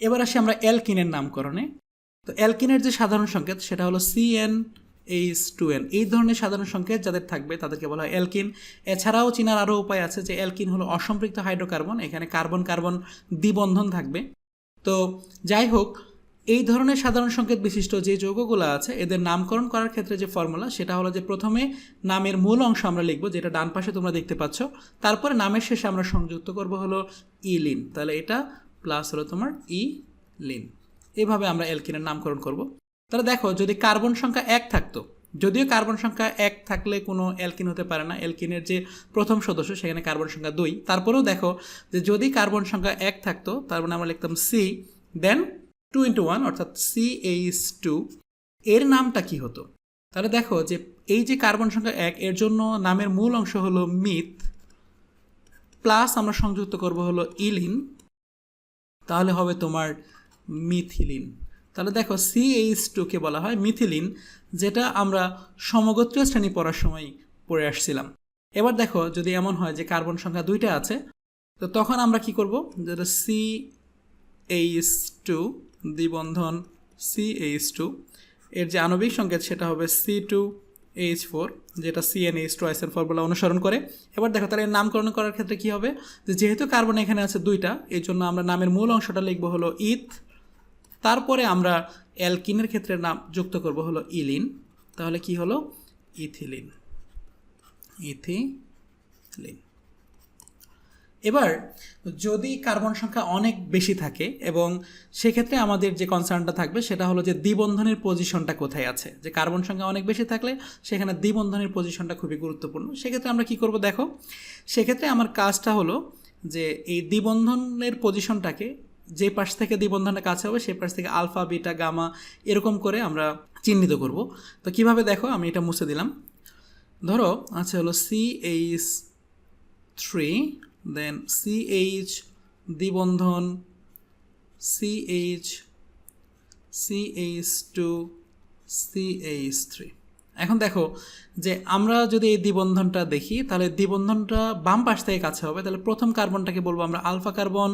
এবার আসি আমরা অ্যালকিনের নামকরণে। তো অ্যালকিনের যে সাধারণ সংকেত, সেটা হলো C n H two n এই ধরনের সাধারণ সংকেত যাদের থাকবে, তাদেরকে বলা হয় অ্যালকিন। এছাড়াও চিনার আরও উপায় আছে যে অ্যালকিন হলো অসম্পৃক্ত হাইড্রোকার্বন, এখানে কার্বন কার্বন দ্বিবন্ধন থাকবে। তো যাই হোক এই ধরনের সাধারণ সংকেত বিশিষ্ট যে যৌগগুলো আছে, এদের নামকরণ করার ক্ষেত্রে যে ফর্মুলা, সেটা হলো যে প্রথমে নামের মূল অংশ আমরা লিখব, যেটা ডান পাশে তোমরা দেখতে পাচ্ছ। তারপরে নামের শেষে আমরা সংযুক্ত করব হলো ইলিন। তাহলে এটা প্লাস হলো তোমার ই লিন এভাবে আমরা অ্যালকিনের নামকরণ করব। তাহলে দেখো, যদি কার্বন সংখ্যা এক থাকতো, যদিও কার্বন সংখ্যা এক থাকলে কোনো অ্যালকিন হতে পারে না, অ্যালকিনের যে প্রথম সদস্য, সেখানে কার্বন সংখ্যা দুই। তারপরেও দেখো যে যদি কার্বন সংখ্যা এক থাকতো, তার মানে আমরা লিখতাম C, then two into one অর্থাৎ সি এইচ টু এর নামটা কি হতো? তাহলে দেখো যে এই যে কার্বন সংখ্যা এক, এর জন্য নামের মূল অংশ হলো মিথ প্লাস আমরা সংযুক্ত করব হলো ইলিন, তাহলে হবে তোমার মিথিলিন। তাহলে দেখো সিএইচ টুকে বলা হয় মিথিলিন, যেটা আমরা সমগোত্রীয় শ্রেণি পড়ার সময় পড়ে আসছিলাম। এবার দেখো যদি এমন হয় যে কার্বন সংখ্যা দুইটা আছে, তো তখন আমরা কি করব? যেটা সি এইচ টু দ্বিবন্ধন সি এইচ টু এর যে আণবিক সংকেত সেটা হবে সি টু এইচ ফোর যেটা সিএন এইচ টু আইসেন ফর্মুলা অনুসরণ করে। এবার দেখো, তাহলে এর নামকরণ করার ক্ষেত্রে কি হবে? যে যেহেতু কার্বন এখানে আছে দুইটা এই জন্য আমরা নামের মূল অংশটা লিখব হলো ইথ তারপরে আমরা অ্যালকিনের ক্ষেত্রে নাম যুক্ত করব হলো ইলিন। তাহলে কি হলো? ইথিলিন। ইথিলিন। এবার যদি কার্বন সংখ্যা অনেক বেশি থাকে এবং সেক্ষেত্রে আমাদের যে কনসার্নটা থাকবে সেটা হলো যে দ্বিবন্ধনের পজিশনটা কোথায় আছে? যে কার্বন সংখ্যা অনেক বেশি থাকলে সেখানে দ্বিবন্ধনের পজিশনটা খুবই গুরুত্বপূর্ণ। সেক্ষেত্রে আমরা কি করব দেখো? সেক্ষেত্রে আমার কাজটা হলো যে এই দ্বিবন্ধনের পজিশনটাকে যে পাশ থেকে দ্বিবন্ধনের কাছে হবে সেই পাশ থেকে আলফা, বিটা, গামা এরকম করে আমরা চিহ্নিত করব। তো কীভাবে দেখো? আমি এটা মুছে দিলাম। ধরো আচ্ছা হলো C H three then C H দ্বিবন্ধন C H C H two C H three এখন দেখো যে আমরা যদি এই দ্বিবন্ধনটা দেখি, তাহলে দ্বিবন্ধনটা বাম পাশ থেকে কাছে হবে। তাহলে প্রথম কার্বনটাকে বলব আমরা আলফা কার্বন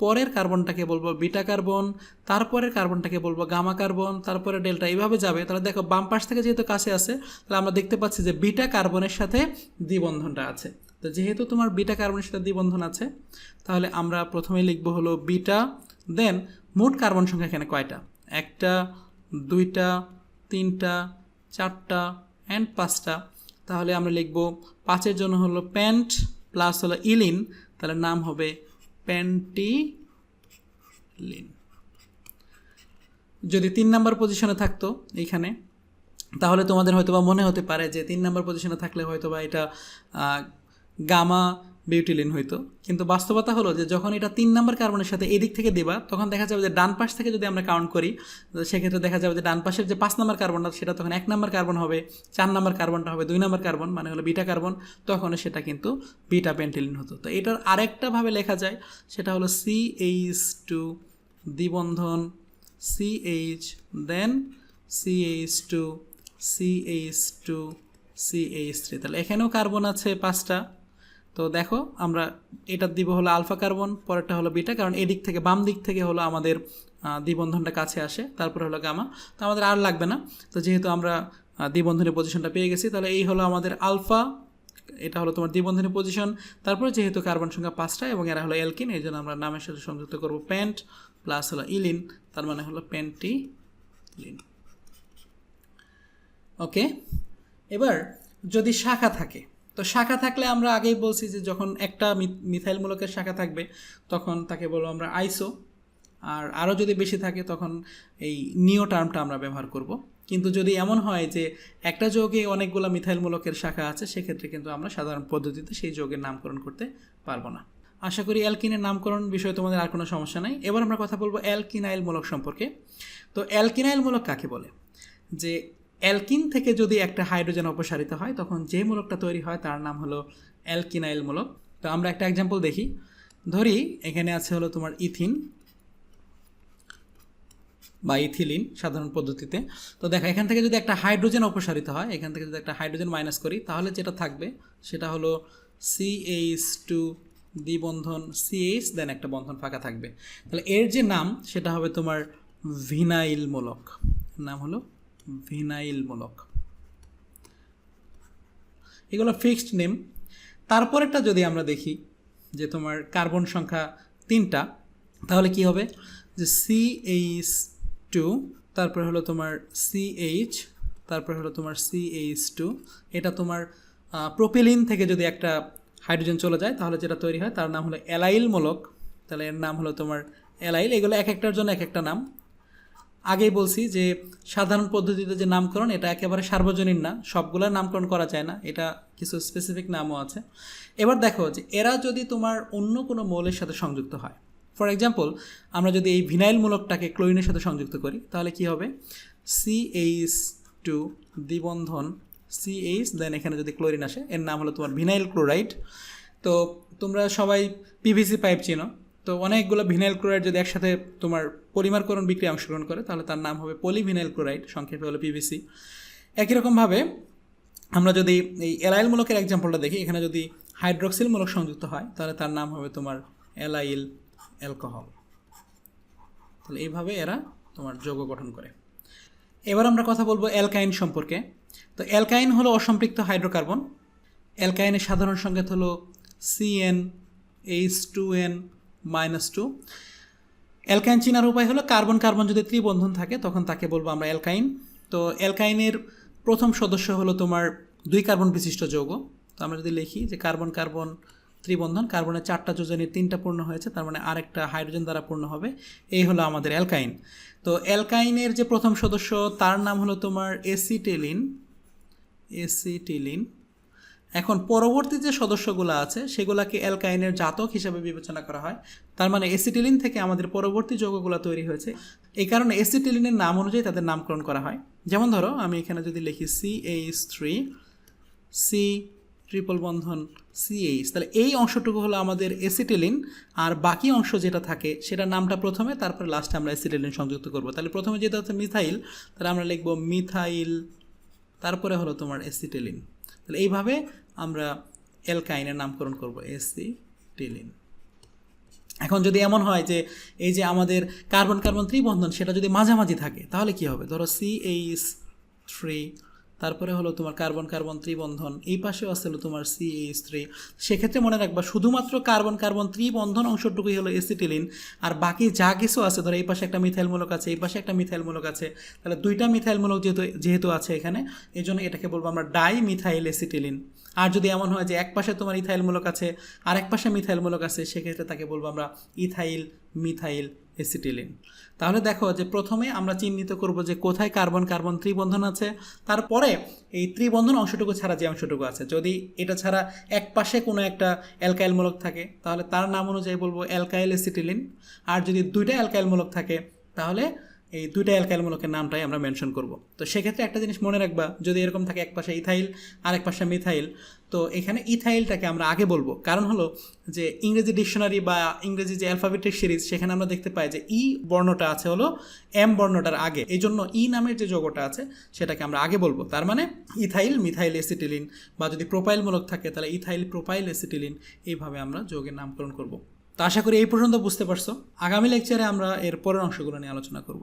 পরের কার্বনটাকে বলব বিটা কার্বন, তারপরের কার্বনটাকে বলব গামা কার্বন, তারপরে ডেল্টা এইভাবে যাবে। তাহলে দেখো বাম পাশ থেকে যেহেতু কাছে আছে, তাহলে আমরা দেখতে পাচ্ছি যে বিটা কার্বনের সাথে দ্বিবন্ধনটা আছে। তো যেহেতু তোমার বিটা কার্বনের সাথে দ্বিবন্ধন আছে, তাহলে আমরা প্রথমে লিখব হলো বিটা, দেন মোট কার্বন সংখ্যা এখানে কয়টা? একটা, দুইটা, তিনটা, চারটা অ্যান্ড পাঁচটা। তাহলে আমরা লিখব পাঁচের জন্য হলো প্যান্ট, প্লাস হলো ইলিন, তাহলে নাম হবে প্যান্টিলিন যদি তিন নাম্বার পজিশনে থাকতো এইখানে, তাহলে তোমাদের হয়তোবা মনে হতে পারে যে তিন নাম্বার পজিশনে থাকলে হয়তোবা এটা গামা বিউটিলিন হইতো। কিন্তু বাস্তবতা হলো যে যখন এটা তিন নাম্বার কার্বনের সাথে এদিক থেকে দেবা, তখন দেখা যাবে যে ডান পাশ থেকে যদি আমরা কাউন্ট করি সেক্ষেত্রে দেখা যাবে যে ডান পাশের যে পাঁচ নাম্বার কার্বনটা, সেটা তখন এক নাম্বার কার্বন হবে, চার নাম্বার কার্বনটা হবে, দুই নাম্বার কার্বন মানে হলো বিটা কার্বন, তখন সেটা কিন্তু বিটা পেন্টিলিন হতো। তো এটার আরেকটাভাবে লেখা যায়, সেটা হলো C H two দ্বিবন্ধন C H then C H two C H two C H three তাহলে এখানেও কার্বন আছে পাঁচটা। তো দেখো, আমরা এটার দিব হলো আলফা কার্বন, পরেরটা হলো বিটা, কারণ এদিক থেকে বাম দিক থেকে হলো আমাদের দ্বিবন্ধনটা কাছে আসে, তারপরে হলো গামা। তো আমাদের আর লাগবে না। তো যেহেতু আমরা দ্বিবন্ধনের পজিশনটা পেয়ে গেছি, তাহলে এই হলো আমাদের আলফা, এটা হলো তোমার দ্বিবন্ধনের পজিশন তারপরে যেহেতু কার্বন সংখ্যা পাঁচটা এবং এরা হলো এলকিন এই জন্য আমরা নামের সাথে সংযুক্ত করব প্যান্ট, প্লাস হলো ইলিন, তার মানে হলো প্যান্টি লিন ওকে, এবার যদি শাখা থাকে তো শাখা থাকলে আমরা আগেই বলছি যে যখন একটা মিথাইল মূলকের শাখা থাকবে, তখন তাকে বলব আমরা আইসো। আর আরও যদি বেশি থাকে, তখন এই নিও টার্মটা আমরা ব্যবহার করব। কিন্তু যদি এমন হয় যে একটা যোগে অনেকগুলো মিথাইল মূলকের শাখা আছে, সেক্ষেত্রে কিন্তু আমরা সাধারণ পদ্ধতিতে সেই যোগের নামকরণ করতে পারব না। আশা করি অ্যালকিনের নামকরণ বিষয়ে তোমাদের আর কোনো সমস্যা নাই। এবার আমরা কথা বলব অ্যালকিনাইল মূলক সম্পর্কে। তো অ্যালকিনাইল মূলক কাকে বলে? যে অ্যালকিন থেকে যদি একটা হাইড্রোজেন অপসারিত হয়, তখন যে মূলকটা তৈরি হয় তার নাম হলো অ্যালকিনাইল মূলক। তো আমরা একটা এক্সাম্পল দেখি। ধরি, এখানে আছে হলো তোমার ইথিন বা ইথিলিন সাধারণ পদ্ধতিতে। তো দেখো, এখান থেকে যদি একটা হাইড্রোজেন অপসারিত হয়, এখান থেকে যদি একটা হাইড্রোজেন মাইনাস করি, তাহলে যেটা থাকবে, সেটা হলো সিএইচ টু দ্বিবন্ধন সিএইচ দেন একটা বন্ধন ফাঁকা থাকবে। তাহলে এর যে নাম, সেটা হবে তোমার ভিনাইল মূলক। নাম হলো ভিনাইল মূলক এগুলো ফিক্সড নেম তারপরেরটা যদি আমরা দেখি যে তোমার কার্বন সংখ্যা তিনটা, তাহলে কি হবে? যে সি এইচ টু তারপরে হলো তোমার সি এইচ তারপরে হলো তোমার সি এইচ টু এটা তোমার প্রোপিলিন থেকে যদি একটা হাইড্রোজেন চলে যায়, তাহলে যেটা তৈরি হয়, তার নাম হলো অ্যালাইল মূলক তাহলে এর নাম হলো তোমার অ্যালাইল। এগুলো এক একটার জন্য এক একটা নাম। আগেই বলছি যে সাধারণ পদ্ধতিতে যে নামকরণ, এটা একেবারে সার্বজনীন না। সবগুলোর নামকরণ করা যায় না। এটা কিছু স্পেসিফিক নামও আছে। এবার দেখো যে এরা যদি তোমার অন্য কোনো মৌলের সাথে সংযুক্ত হয়। ফর এক্সাম্পল আমরা যদি এই ভিনাইল মূলকটাকে ক্লোরিনের সাথে সংযুক্ত করি, তাহলে কি হবে? সিএইচ টু দ্বিবন্ধন সিএইচ দেন এখানে যদি ক্লোরিন আসে, এর নাম হলো তোমার ভিনাইল ক্লোরাইড। তো তোমরা সবাই পিভিসি পাইপ চিনো। তো অনেকগুলো ভিনাইল ক্লোরাইড যদি একসাথে তোমার পরিমারকরণ বিক্রিয়া অংশগ্রহণ করে, তাহলে তার নাম হবে পলিভিনাইল ক্লোরাইড সংক্ষেপে হলো পিভিসি একই রকমভাবে আমরা যদি এই এলাইল মূলকের এক্সাম্পলটা দেখি, এখানে যদি হাইড্রোক্সিল মূলক সংযুক্ত হয়, তাহলে তার নাম হবে তোমার এলাইল অ্যালকোহল। তাহলে এইভাবে এরা তোমার যৌগ গঠন করে। এবার আমরা কথা বলব অ্যালকাইন সম্পর্কে। তো অ্যালকাইন হলো অসম্পৃক্ত হাইড্রোকার্বন। অ্যালকাইনের সাধারণ সংকেত হলো C n H two n minus two. Alkyne চিনার উপায় হলো কার্বন কার্বন যদি ত্রিবন্ধন থাকে, তখন তাকে বলব আমরা অ্যালকাইন। তো অ্যালকাইনের প্রথম সদস্য হলো তোমার দুই কার্বন বিশিষ্ট যৌগ। তো আমরা যদি লিখি যে কার্বন কার্বন ত্রিবন্ধন, কার্বনের চারটা যোজনের তিনটা পূর্ণ হয়েছে, তার মানে আরেকটা হাইড্রোজেন দ্বারা পূর্ণ হবে। এই হলো আমাদের অ্যালকাইন। তো অ্যালকাইনের যে প্রথম সদস্য, তার নাম হলো তোমার এসিটেলিন। এসিটিলিন। এখন পরবর্তী যে সদস্যগুলো আছে, সেগুলোকে অ্যালকাইনের জাতক হিসাবে বিবেচনা করা হয়। তার মানে এসিটিলিন থেকে আমাদের পরবর্তী যৌগগুলো তৈরি হয়েছে। এই কারণে এসিটিলিনের নাম অনুযায়ী তাদের নামকরণ করা হয়। যেমন ধরো, আমি এখানে যদি লিখি C H three C triple বন্ধন সিএইচ তাহলে এই অংশটুকু হলো আমাদের এসিটিলিন আর বাকি অংশ যেটা থাকে সেটা নামটা প্রথমে, তারপরে লাস্টে আমরা এসিটিলিন সংযুক্ত করব। তাহলে প্রথমে যেটা হচ্ছে মিথাইল তাহলে আমরা লিখব মিথাইল তারপরে হলো তোমার এসিটিলিন তাহলে এইভাবে আমরা অ্যালকাইনের নামকরণ করব এসিটিলিন এখন যদি এমন হয় যে এই যে আমাদের কার্বন কার্বন ত্রিবন্ধন, সেটা যদি মাঝামাঝি থাকে, তাহলে কি হবে? ধরো সি এইচ থ্রি তারপরে হলো তোমার কার্বন কার্বন ত্রিবন্ধন, এই পাশেও আছে হলো তোমার সি এইচ থ্রি সেক্ষেত্রে মনে রাখবা, শুধুমাত্র কার্বন কার্বন ত্রিবন্ধন অংশটুকুই হলো এসিটিলিন আর বাকি যা কিছু আছে, ধরো এই পাশে একটা মিথাইলমূলক আছে, এই পাশে একটা মিথাইলমূলক আছে, তাহলে দুইটা মিথাইলমূলক যেহেতু যেহেতু আছে এখানে এই জন্য এটাকে বলব আমরা ডাই মিথাইল এসিটিলিন আর যদি এমন হয় যে এক পাশে তোমার ইথাইলমূলক আছে, আর এক পাশে মিথাইলমূলক আছে, সেক্ষেত্রে তাকে বলব আমরা ইথাইল মিথাইল এসিটিলিন। তাহলে দেখো যে প্রথমে আমরা চিহ্নিত করব যে কোথায় কার্বন কার্বন ত্রিবন্ধন আছে, তারপরে এই ত্রিবন্ধন অংশটুকু ছাড়া যে অংশটুকু আছে, যদি এটা ছাড়া এক পাশে কোনো একটা অ্যালকাইলমূলক থাকে, তাহলে তার নাম অনুযায়ী বলব অ্যালকাইল এসিটিলিন। আর যদি দুইটা অ্যালকাইলমূলক থাকে, তাহলে এই দুইটা অ্যালকাইলমূলকের নামটাই আমরা মেনশন করব। তো সেক্ষেত্রে একটা জিনিস মনে রাখবা, যদি এরকম থাকে এক পাশে ইথাইল আর এক পাশে মিথাইল, তো এখানে ইথাইলটাকে আমরা আগে বলব। কারণ হলো যে ইংরেজি ডিকশনারি বা ইংরেজি যে অ্যালফাবেটিক সিরিজ, সেখানে আমরা দেখতে পাই যে ই বর্ণটা আছে হলো এম বর্ণটার আগে। এই জন্য ই নামের যে যোগটা আছে, সেটাকে আমরা আগে বলব। তার মানে ইথাইল, মিথাইল, এসিটিলিন বা যদি প্রোপাইলমূলক থাকে, তাহলে ইথাইল, প্রোপাইল, এসিটিলিন এইভাবে আমরা যোগের নামকরণ করব। তো আশা করি এই পর্যন্ত বুঝতে পারছ। আগামী লেকচারে আমরা এর পরের অংশগুলো নিয়ে আলোচনা করব।